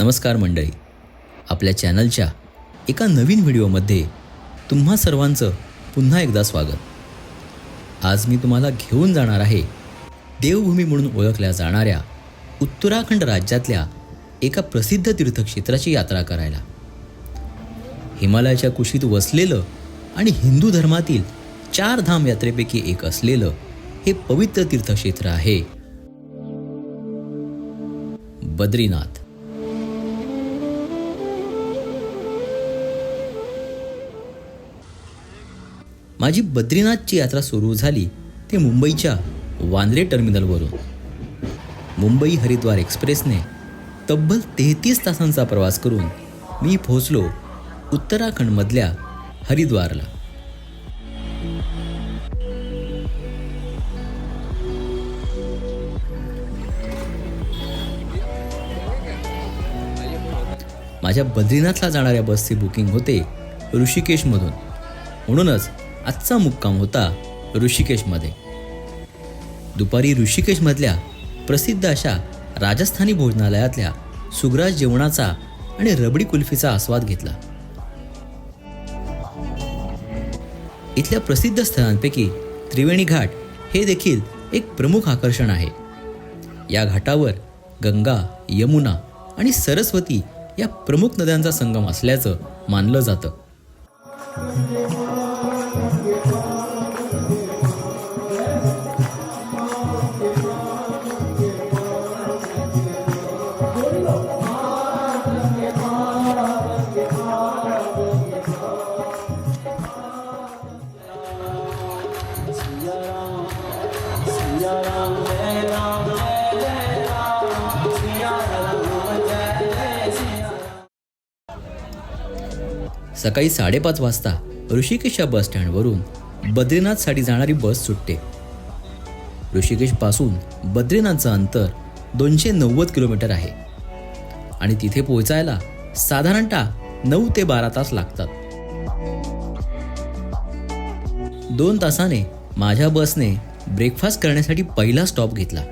नमस्कार मंडळी. आपल्या चॅनलच्या एका नवीन व्हिडिओमध्ये तुम्हा सर्वांचं पुन्हा एकदा स्वागत. आज मी तुम्हाला घेऊन जाणार आहे देवभूमी म्हणून ओळखल्या जाणाऱ्या उत्तराखंड राज्यातल्या एका प्रसिद्ध तीर्थक्षेत्राची यात्रा करायला. हिमालयाच्या कुशीत वसलेलं आणि हिंदू धर्मातील चार धाम यात्रेपैकी एक असलेलं हे पवित्र तीर्थक्षेत्र आहे. बद्रीनाथ. माझी बद्रीनाथची यात्रा सुरू झाली ते मुंबईच्या वांद्रे टर्मिनलवरून. मुंबई हरिद्वार एक्सप्रेसने तब्बल तेहतीस तासांचा प्रवास करून मी पोहोचलो उत्तराखंडमधल्या हरिद्वारला. माझ्या बद्रीनाथला जाणाऱ्या बसचे बुकिंग होते ऋषिकेशमधून. म्हणूनच आजचा मुक्काम होता ऋषिकेशमध्ये. दुपारी ऋषिकेशमधल्या प्रसिद्ध अशा राजस्थानी भोजनालयातल्या सुग्रास जेवणाचा आणि रबडी कुल्फीचा आस्वाद घेतला. इथल्या प्रसिद्ध स्थळांपैकी त्रिवेणी घाट हे देखील एक प्रमुख आकर्षण आहे. या घाटावर गंगा यमुना आणि सरस्वती या प्रमुख नद्यांचा संगम असल्याचं मानलं जातं. सकाळी साडेपाच वाजता ऋषिकेश या बस स्टँडवरून बद्रीनाथसाठी जाणारी बस सुटते. ऋषिकेशपासून बद्रीनाथचं अंतर दोनशे नव्वद किलोमीटर आहे. आणि तिथे पोहोचायला साधारणतः नऊ ते बारा तास लागतात. दोन तासाने माझ्या बसने ब्रेकफास्ट करण्यासाठी पहिला स्टॉप घेतला.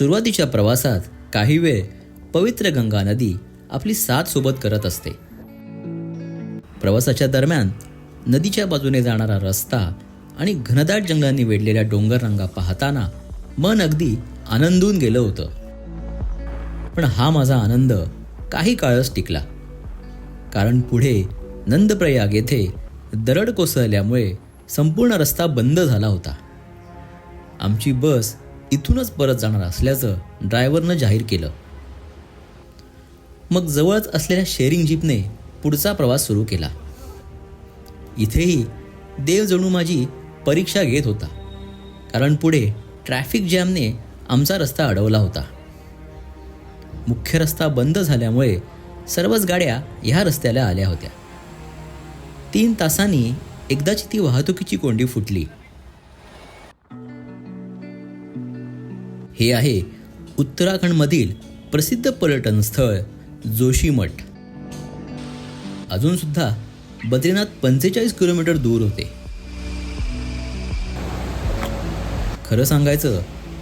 सुरुवातीच्या प्रवासात काही वेळ पवित्र गंगा नदी आपली साथ सोबत करत असते. प्रवासाच्या दरम्यान नदीच्या बाजूने जाणारा रस्ता आणि घनदाट जंगलांनी वेढलेल्या डोंगररांगा पाहताना मन अगदी आनंदून गेलं होतं. पण हा माझा आनंद काही काळच टिकला. कारण पुढे नंदप्रयाग येथे दरड कोसळल्यामुळे संपूर्ण रस्ता बंद झाला होता. आमची बस इथूनच परत जाणार असल्याचं ड्रायव्हरनं जाहीर केलं. मग जवळच असलेल्या शेअरिंग जीपने पुढचा प्रवास सुरू केला. इथेही देव जणू माझी परीक्षा घेत होता. कारण पुढे ट्रॅफिक जॅमने आमचा रस्ता अडवला होता. मुख्य रस्ता बंद झाल्यामुळे सर्वच गाड्या ह्या रस्त्याला आल्या होत्या. तीन तासांनी एकदाची ती वाहतुकीची कोंडी फुटली. हे आहे उत्तराखंडमधील प्रसिद्ध पर्यटन स्थळ जोशीमठ अजून सुद्धा बद्रीनाथ पंचेचाळीस किलोमीटर दूर होते. खरं सांगायचं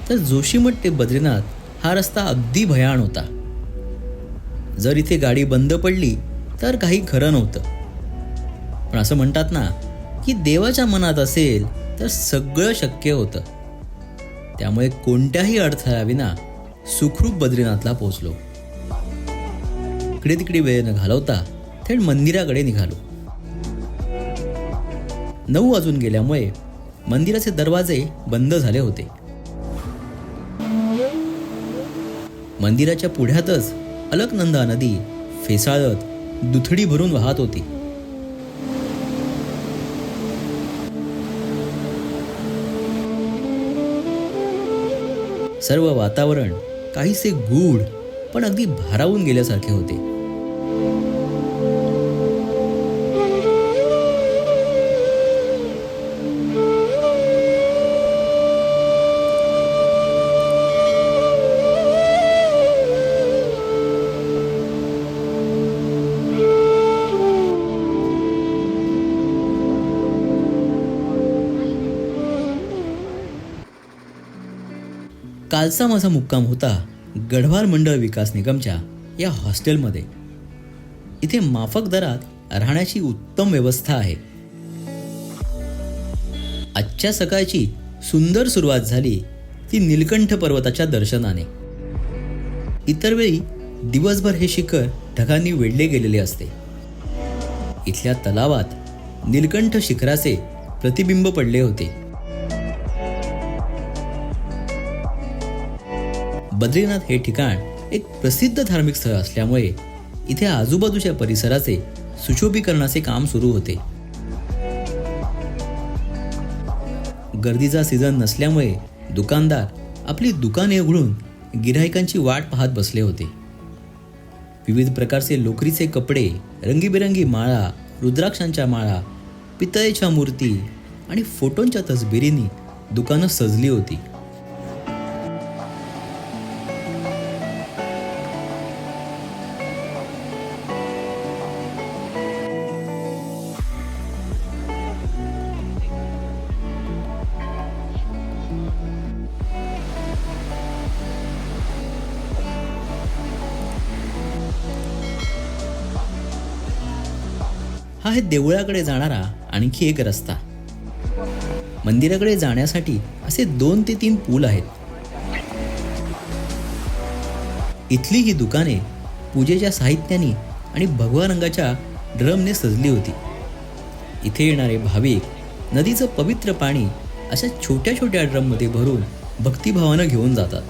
तर जोशीमठ ते बद्रीनाथ हा रस्ता अगदी भयाण होता. जर इथे गाडी बंद पडली तर काही खरं नव्हतं. पण असं म्हणतात ना की देवाच्या मनात असेल तर सगळं शक्य होतं. त्यामुळे कोणत्याही अडथळ्याविना सुखरूप बद्रीनाथला पोहोचलो. इकडे तिकडे वेळ न घालवता थेट मंदिराकडे निघालो. नऊ वाजून गेल्यामुळे मंदिराचे दरवाजे बंद झाले होते. मंदिराच्या पुढ्यातच अलकनंदा नदी फेसाळत दुथडी भरून वाहत होती. सर्व वातावरण काहीसे गूढ पण अगदी भारावून गेल्यासारखे होते. कालचा माझा मुक्काम होता गढवाल मंडळ विकास निगमच्या या हॉस्टेलमध्ये. इथे माफक दरात राहण्याची उत्तम व्यवस्था आहे. आजच्या सकाळची सुंदर सुरुवात झाली ती निलकंठ पर्वताच्या दर्शनाने. इतर वेळी दिवसभर हे शिखर ढगांनी वेढले गेलेले असते. इथल्या तलावात निलकंठ शिखराचे प्रतिबिंब पडले होते. बद्रीनाथ हे ठिकाण एक प्रसिद्ध धार्मिक स्थळ असल्यामुळे इथे आजूबाजूच्या परिसराचे सुशोभीकरणाचे काम सुरू होते. गर्दीचा सीझन नसल्यामुळे दुकानदार आपली दुकाने उघडून गिराहिकांची वाट पाहत बसले होते. विविध प्रकारचे लोकरीचे कपडे रंगीबेरंगी माळा रुद्राक्षांच्या माळा पितळेच्या मूर्ती आणि फोटोंच्या तसबिरींनी दुकानं सजली होती. हा आहे देवळाकडे जाणारा आणखी एक रस्ता. मंदिराकडे जाण्यासाठी असे दोन ते तीन पूल आहेत. इथली ही दुकाने पूजेच्या साहित्याने आणि भगवा रंगाच्या ड्रमने सजली होती. इथे येणारे भाविक नदीचं पवित्र पाणी अशा छोट्या छोट्या ड्रममध्ये भरून भक्तिभावानं घेऊन जातात.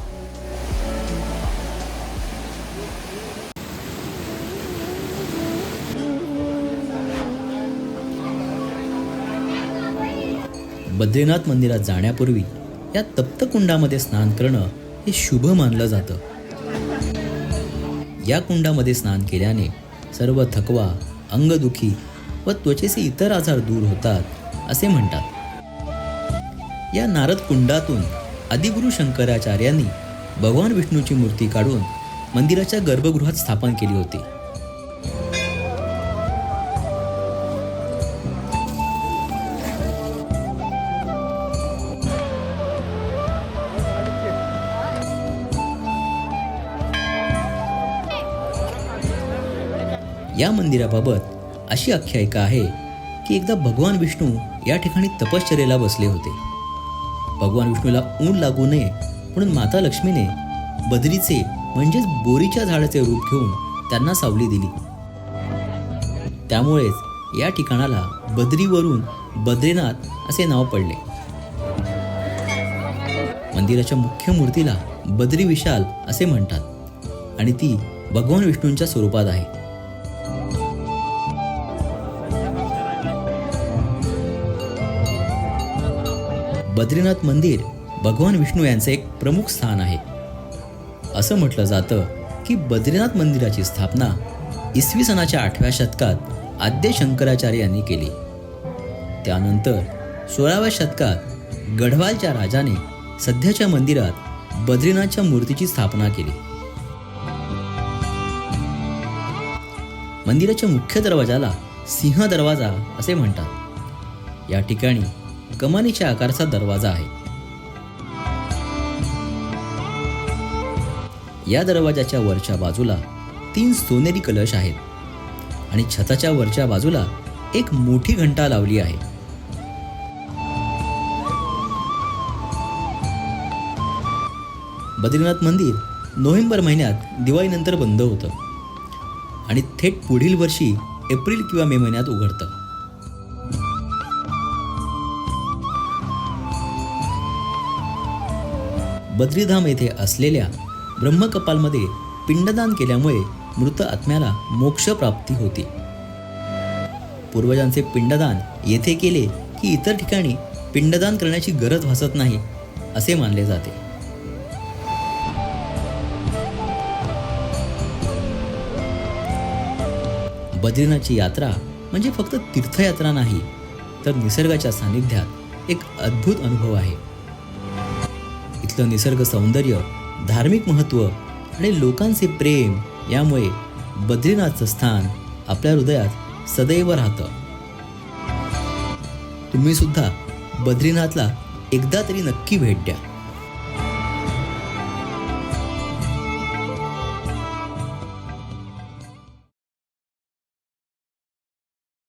बद्रीनाथ मंदिरात जाण्यापूर्वी या तप्तकुंडामध्ये स्नान करणं हे शुभ मानलं जातं. या कुंडामध्ये स्नान केल्याने सर्व थकवा अंगदुखी व त्वचेचे इतर आजार दूर होतात असे म्हणतात. या नारद कुंडातून आदिगुरु शंकराचार्यांनी भगवान विष्णूची मूर्ती काढून मंदिराच्या गर्भगृहात स्थापन केली होती. या मंदिराबाबत अशी आख्यायिका आहे की एकदा भगवान विष्णू या ठिकाणी तपश्चर्येला बसले होते. भगवान विष्णूला ऊन लागू नये म्हणून माता लक्ष्मीने बदरीचे म्हणजेच बोरीच्या झाडाचे रूप घेऊन त्यांना सावली दिली. त्यामुळेच या ठिकाणाला बद्रीवरून बद्रीनाथ असे नाव पडले. मंदिराच्या मुख्य मूर्तीला बद्री विशाल असे म्हणतात आणि ती भगवान विष्णूंच्या स्वरूपात आहे. बद्रीनाथ मंदिर भगवान विष्णू यांचं एक प्रमुख स्थान आहे. असं म्हटलं जातं की बद्रीनाथ मंदिराची स्थापना इसवी सनाच्या आठव्या शतकात आद्य शंकराचार्य यांनी केली. त्यानंतर सोळाव्या शतकात गढवालच्या राजाने सध्याच्या मंदिरात बद्रीनाथच्या मूर्तीची स्थापना केली. मंदिराच्या मुख्य दरवाजाला सिंह दरवाजा असे म्हणतात. या ठिकाणी कमानीच्या आकाराचा दरवाजा आहे. या दरवाजाच्या वरच्या बाजूला तीन सोनेरी कलश आहेत आणि छताच्या वरच्या बाजूला एक मोठी घंटा लावली आहे. बद्रीनाथ मंदिर नोव्हेंबर महिन्यात दिवाळीनंतर बंद होतं आणि थेट पुढील वर्षी एप्रिल किंवा मे महिन्यात उघडतं. बद्रीधाम येथे असलेल्या ब्रह्मकपालमध्ये पिंडदान केल्यामुळे मृत आत्म्याला मोक्षप्राप्ती होते. पूर्वजांचे पिंडदान येथे केले की इतर ठिकाणी पिंडदान करण्याची गरज भासत नाही असे मानले जाते. बद्रीनाथची यात्रा म्हणजे फक्त तीर्थयात्रा नाही तर निसर्गाच्या सानिध्यात एक अद्भुत अनुभव आहे. इथलं निसर्ग सौंदर्य धार्मिक महत्त्व आणि लोकांचे प्रेम यामुळे बद्रीनाथचं स्थान आपल्या हृदयात सदैव राहतं. तुम्ही सुद्धा बद्रीनाथला एकदा तरी नक्की भेट द्या.